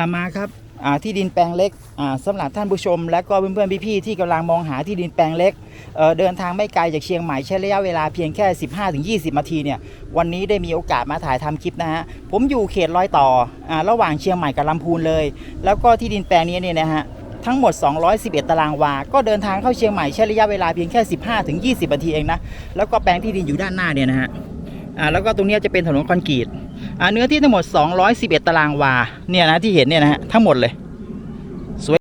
ามาครับที่ดินแปลงเล็กอ่าสำหรับท่านผู้ชม และก็เพื่อนๆพี่ๆที่กำลังมองหาที่ดินแปลงเล็กเเดินทางไม่ไกลจากเชียงใหม่ใช้ระยะเวลาเพียงแค่ 15-20 นาทีเนี่ยวันนี้ได้มีโอกาสมาถ่ายทำคลิปนะฮะผมอยู่เขตรอยต่ออระหว่างเชียงใหม่กับลำพูนเลย แล้วก็ที่ดินแปลงนี้เนี่ยนะฮะทั้งหมด 211 ตารางวา ก็เดินทางเข้าเชียงใหม่ใช้ระยะเวลาเพียงแค่ 15-20 นาทีเองนะแล้วก็แปลงที่ดินอยู่ด้านหน้าเนี่ยนะฮะ อ่าแล้วก็ตรงนี้จะเป็นถนนคอนกรีตอ่าเนื้อที่ทั้งหมด 211 ตารางวาเนี่ยนะที่เห็นเนี่ยนะฮะทั้งหมดเลยสวย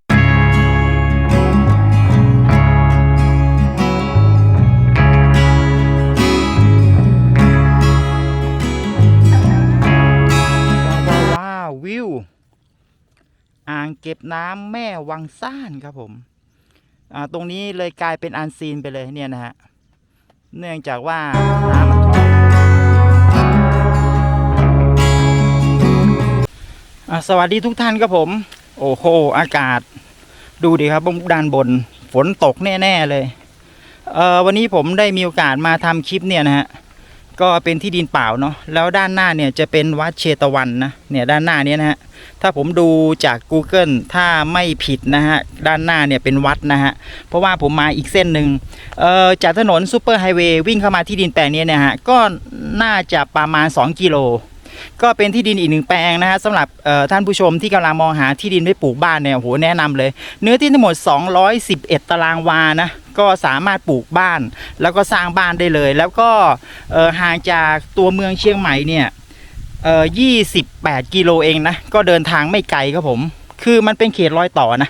ว้าวว้าววิว อ่างเก็บน้ำแม่วังซ่านครับผมอ่าตรงนี้เลยกลายเป็นอันซีนไปเลยเนี่ยนะฮะเนื่องจากว่า สวัสดีทุกท่านครับผม โอ้โหอากาศ ดูดิครับด้านบน ฝนตกแน่ ๆ เลยเออวันนี้ผมได้มีโอกาสมาทำคลิปเนี่ยนะฮะก็เป็นที่ดินเปล่าเนาะแล้วด้านหน้าเนี่ยจะเป็นวัดเชตวันนะเนี่ยด้านหน้านี้นะฮะถ้าผมดูจาก Google ถ้าไม่ผิดนะฮะด้านหน้าเนี่ยเป็นวัดนะฮะเพราะว่าผมมาอีกเส้นหนึ่งเอ่อจากถนนซูเปอร์ไฮเวย์วิ่งเข้ามาที่ดินแปลงนี้เนี่ยฮะก็น่าจะประมาณ 2 กิโล ก็เป็นที่ดินอีกหนึ่งแปลงนะฮะสำหรับท่านผู้ชมที่กำลังมองหาที่ดินไว้ปลูกบ้านเนี่ยโหแนะนำเลย เนื้อที่ทั้งหมด 211 ตารางวานะก็สามารถปลูกบ้าน แล้วก็สร้างบ้านได้เลย แล้วก็ห่างจากตัวเมืองเชียงใหม่เนี่ยเอ่อ28กิโลเองนะก็เดินทางไม่ไกลครับผม คือมันเป็นเขตรอยต่อนะ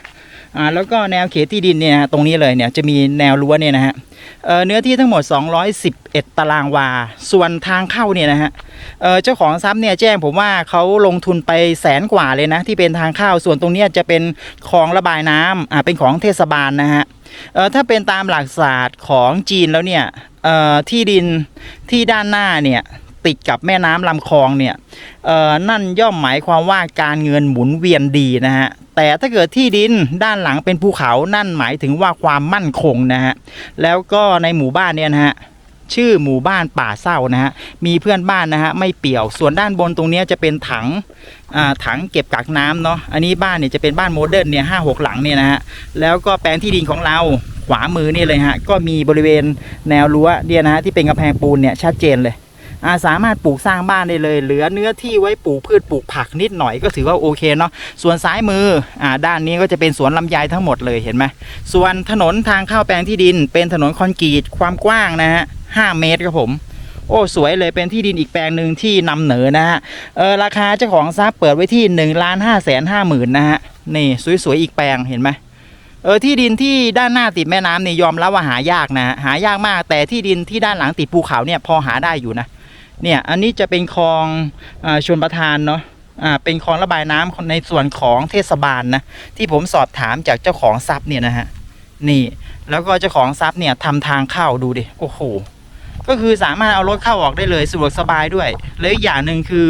อ่าแล้วก็แนวเขตที่ดินเนี่ยตรงนี้เลยเนี่ยจะมีแนวรั้วเนี่ยนะฮะเเนื้อที่ทั้งหมด 211 ตารางวา ส่วนทางเข้าเนี่ยนะฮะเเจ้าของทรัพย์เนี่ยแจ้งผมว่าเขาลงทุนไปแสนกว่าเลยนะที่เป็นทางเข้า ส่วนตรงนี้จะเป็นคลองระบายน้ำอ่าเป็นของเทศบาลนะฮะถ้าเป็นตามหลักศาสตร์ของจีนแล้วเนี่ยที่ดินที่ด้านหน้าเนี่ยติดกับแม่น้ำลำคลองเนี่ยนั่นย่อมหมายความว่าการเงินหมุนเวียนดีนะฮะ แต่ถ้าเกิดที่ดินด้านหลังเป็นภูเขานั่นหมายถึงว่าความมั่นคงนะฮะแล้วก็ในหมู่บ้านเนี่ยนะฮะชื่อหมู่บ้านป่าเศร้านะฮะ มีเพื่อนบ้านนะฮะไม่เปี่ยว ส่วนด้านบนตรงนี้จะเป็นถังอ่าถังเก็บกักน้ำเนาะ อันนี้บ้านเนี่ยจะเป็นบ้านโมเดิร์นเนี่ยห้าหกหลังเนี่ยนะฮะ แล้วก็แปลงที่ดินของเราขวามือนี่เลยฮะ ก็มีบริเวณแนวรั้วเนี่ยนะฮะที่เป็นกำแพงปูนเนี่ยชัดเจนเลย สามารถปลูกสร้างบ้านได้เลย เหลือเนื้อที่ไว้ปลูกพืชปลูกผักนิดหน่อยก็ถือว่าโอเคเนาะส่วนซ้ายมืออ่าด้านนี้ก็จะเป็นสวนลำไยทั้งหมดเลยเห็นไหมส่วนถนนทางเข้าแปลงที่ดิน เป็นถนนคอนกรีตความกว้างนะฮะ5เมตรครับผมโอ้สวยเลยเป็นที่ดินอีกแปลงหนึ่งที่นำเหนอนะฮะเออราคาเจ้าของทรัพย์เปิดไว้ที่1นึ่งล้านห้าแสนห้าหมื่นนะฮะนี่สวยๆอีกแปลงเห็นไหมเออที่ดินที่ด้านหน้าติดแม่น้ำนี่ยอมรับว่าหายากนะหายากมาก แต่ที่ดินที่ด้านหลังติดภูเขาเนี่ยพอหาได้อยู่นะ เนี่ยอันนี้จะเป็นคลองอาชนประทานเนาะเป็นคลองระบายน้ำในส่วนของเทศบาลนะที่ผมสอบถามจากเจ้าของทรัพย์เนี่ยนะฮะนี่แล้วก็เจ้าของทรัพย์เนี่ยทำทางเข้าดูดิโอ้โหก็คือสามารถเอารถเข้าออกได้เลยสะดวกสบายด้วยแล้วอีกอย่างหนึ่งคือ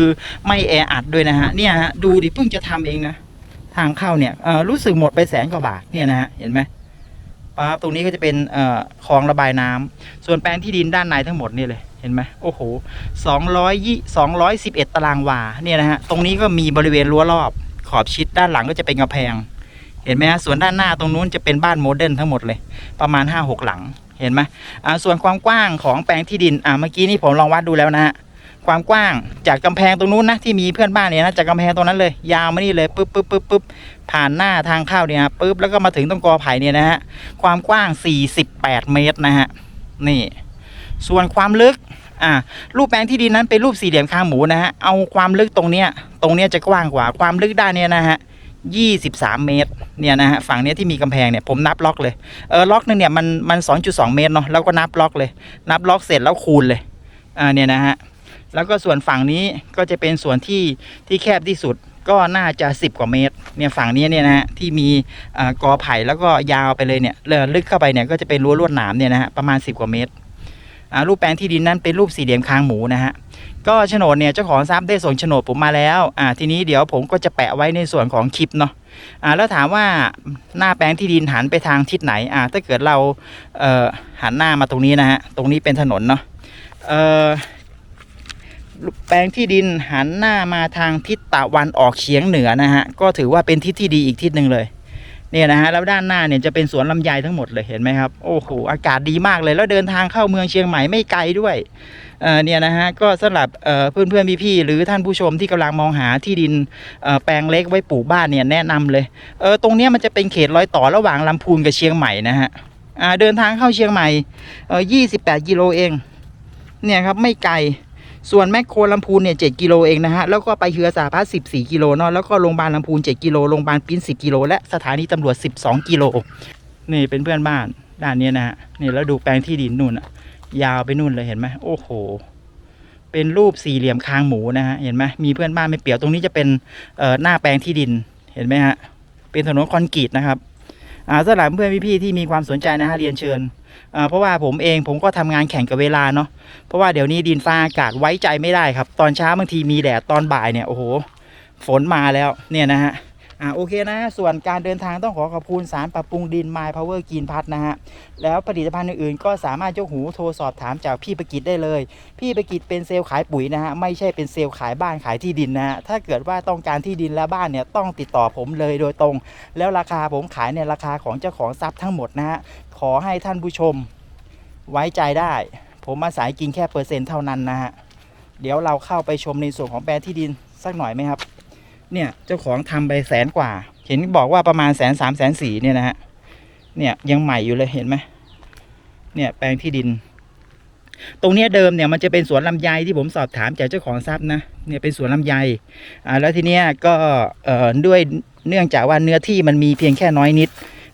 ไม่แออัดด้วยนะฮะเนี่ยฮะดูดิเพิ่งจะทำเองนะทางเข้าเนี่ยรู้สึกหมดไปแสนกว่าบาทเนี่ยนะฮะเห็นไหม ปั๊บตรงนี้ก็จะเป็นคลองระบายน้ำส่วนแปลงที่ดินด้านในทั้งหมดนี่เลยเห็นไหมโอ้โหสองร้อยยี่สองร้อยสิบเอ็ดตารางวาเนี่ยนะฮะตรงนี้ก็มีบริเวณรั้วรอบ ขอบชิดด้านหลังก็จะเป็นกระแพง เห็นไหมฮะส่วนด้านหน้าตรงนู้นจะเป็นบ้านโมเดิร์นทั้งหมดเลย ประมาณห้าหกหลังเห็นไหมอ่าส่วนความกว้างของแปลงที่ดินอ่าเมื่อกี้นี่ผมลองวัดดูแล้วนะฮะ ความกว้างจากกำแพงตรงนู้นนะที่มีเพื่อนบ้านเนี่ยนะจากกำแพงตรงนั้นเลย ยาวมานี่เลยปึ๊บปึ๊บปึ๊บปึ๊บผ่านหน้าทางเข้าเนี่ยนะปึ๊บแล้วก็มาถึงตรงกอไผ่เนี่ยนะฮะความกว้าง 48 เมตรนะฮะนี่ส่วนความลึกอ่ารูปแปลงที่ดินนั้นเป็นรูปสี่เหลี่ยมคางหมูนะฮะเอาความลึกตรงเนี้ยตรงเนี้ยจะกว้างกว่าความลึกด้านเนี้ยนะฮะ23เมตรเนี่ยนะฮะฝั่งเนี้ยที่มีกำแพงเนี่ยผมนับล็อกเลยเออล็อกหนึงเนี่ยมันมัน2.2เมตรเนาะแล้วก็นับล็อกเลย นับล็อกเสร็จแล้วคูณเลยอ่าเนี่ยนะฮะ แล้วก็ส่วนฝั่งนี้ก็จะเป็นส่วนที่ที่แคบที่สุดก็น่าจะ 10 กว่าเมตรเนี่ยฝั่งนี้เนี่ยนะฮะที่มีอกอไผ่แล้วก็ยาวไปเลยเนี่ยเลื่อนลึกเข้าไปเนี่ยก็จะเป็นรั้วลวดหนามเนี่ยนะฮะประมาณ 10 กว่าเมตรรูปแปลงที่ดินนั้นเป็นรูปสี่เหลี่ยมคางหมูนะฮะก็โฉนดเนี่ยเจ้าของทรัพย์ได้ส่งโฉนดผมมาแล้วอ่าทีนี้เดี๋ยวผมก็จะแปะไว้ในส่วนของคลิปเนาะอ่าแล้วถามว่าหน้าแปลงที่ดินหันไปทางทิศไหนอ่าถ้าเกิดเราเอ่อหันหน้ามาตรงนี้นะฮะตรงนี้เป็นถนนเนาะเอ่อ แปลงที่ดินหันหน้ามาทางทิศตะวันออกเฉียงเหนือนะฮะ ก็ถือว่าเป็นทิศที่ดีอีกทิศหนึ่งเลย เนี่ยนะฮะ แล้วด้านหน้าเนี่ยจะเป็นสวนลำไยทั้งหมดเลยเห็นไหมครับ โอ้โห อากาศดีมากเลย แล้วเดินทางเข้าเมืองเชียงใหม่ไม่ไกลด้วย เนี่ยนะฮะ ก็สำหรับเอ่อนเพื่อนๆพี่หรือท่านผู้ชมที่กำลังมองหาที่ดินแปลงเล็กไว้ปลูกบ้านเนี่ยแนะนำเลย เออ ตรงเนี้ยมันจะเป็นเขตรอยต่อระหว่างลำพูนกับเชียงใหม่นะฮะเดินทางเข้าเชียงใหม่ 28 กิโลเอง เนี่ยครับไม่ไกล ส่วนแมคโครลำพูนเนี่ย7กิโลเองนะฮะ แล้วก็ไปเฮือสาพัฒน์14 กิโลเนาะ แล้วก็โรงพยาบาลลำพูน 7 กิโล โรงพยาบาลปิ้น 10 กิโล และสถานีตำรวจ 12 กิโล นี่เป็นเพื่อนบ้านด้านนี้นะฮะ นี่แล้วดูแปลงที่ดินนู่นอะยาวไปนู่นเลยเห็นไหมโอ้โห เป็นรูปสี่เหลี่ยมคางหมูนะฮะ เห็นไหมมีเพื่อนบ้านไม่เปียว ตรงนี้จะเป็นเอ่อหน้าแปลงที่ดิน เห็นไหมฮะ เป็นถนนคอนกรีตนะครับ อ่าสำหรับเพื่อนพี่ๆที่มีความสนใจนะฮะ เรียนเชิญ เพราะว่าผมเองผมก็ทำงานแข่งกับเวลาเนาะเพราะว่าเดี๋ยวนี้ดินฟ้าอากาศไว้ใจไม่ได้ครับ ตอนเช้าบางทีมีแดดตอนบ่ายเนี่ยโอ้โหฝนมาแล้วเนี่ยนะฮะ อ่าโอเคนะ ส่วนการเดินทางต้องขอขอบคุณสารปรับปรุงดิน My Power Green พัทนะฮะ แล้วผลิตภัณฑ์อื่นๆ ก็สามารถยกหูโทรสอบถามจากพี่ประกิตได้เลย พี่ประกิตเป็นเซลล์ขายปุ๋ยนะฮะ ไม่ใช่เป็นเซลล์ขายบ้านขายที่ดินนะฮะ ถ้าเกิดว่าต้องการที่ดินและบ้านเนี่ยต้องติดต่อผมเลยโดยตรง แล้วราคาผมขายในราคาของเจ้าของทรัพย์ทั้งหมดนะฮะ ขอให้ท่านผู้ชมไว้ใจได้ ผมมาสายกินแค่เปอร์เซ็นต์เท่านั้นนะฮะ เดี๋ยวเราเข้าไปชมในส่วนของแปลงที่ดินสักหน่อยไหมครับ เนี่ยเจ้าของทำไปแสนกว่า เห็นบอกว่าประมาณแสนสามแสนสี่เนี่ยนะฮะเนี่ยยังใหม่อยู่เลยเห็นไหมเนี่ยแปลงที่ดิน ตรงเนี้ยเดิมเนี่ยมันจะเป็นสวนลำไยที่ผมสอบถามจากเจ้าของทรัพย์นะเนี่ยเป็นสวนลำไยอ่าแล้วทีเนี้ยก็เอ่อด้วยเนื่องจากว่าเนื้อที่มันมีเพียงแค่น้อยนิด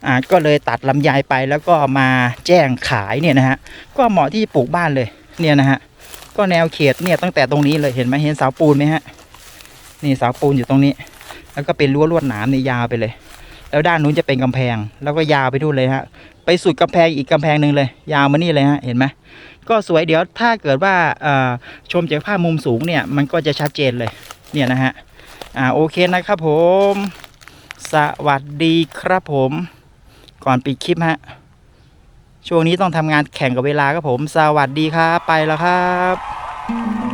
อ่าก็เลยตัดลำไยไปแล้วก็มาแจ้งขายเนี่ยนะฮะก็เหมาะที่จะปลูกบ้านเลยเนี่ยนะฮะก็แนวเขตเนี่ยตั้งแต่ตรงนี้เลยเห็นไหมเห็นเสาปูนไหมฮะ นี่เสาปูนอยู่ตรงนี้ แล้วก็เป็นรั้วลวดหนามนี่ยาวไปเลย แล้วด้านนู้นจะเป็นกำแพง แล้วก็ยาวไปดูนเลยฮะ ไปสุดกำแพงอีกกำแพงหนึ่งเลย ยาวมานี่เลยฮะ เห็นไหมก็สวยเดี๋ยวถ้าเกิดว่าชมจากภาพมุมสูงเนี่ย มันก็จะชัดเจนเลย เนี่ยนะฮะ อ่าโอเคนะครับผม สวัสดีครับผม ก่อนปิดคลิปฮะ ช่วงนี้ต้องทำงานแข่งกับเวลาครับผม สวัสดีครับ ไปแล้วครับ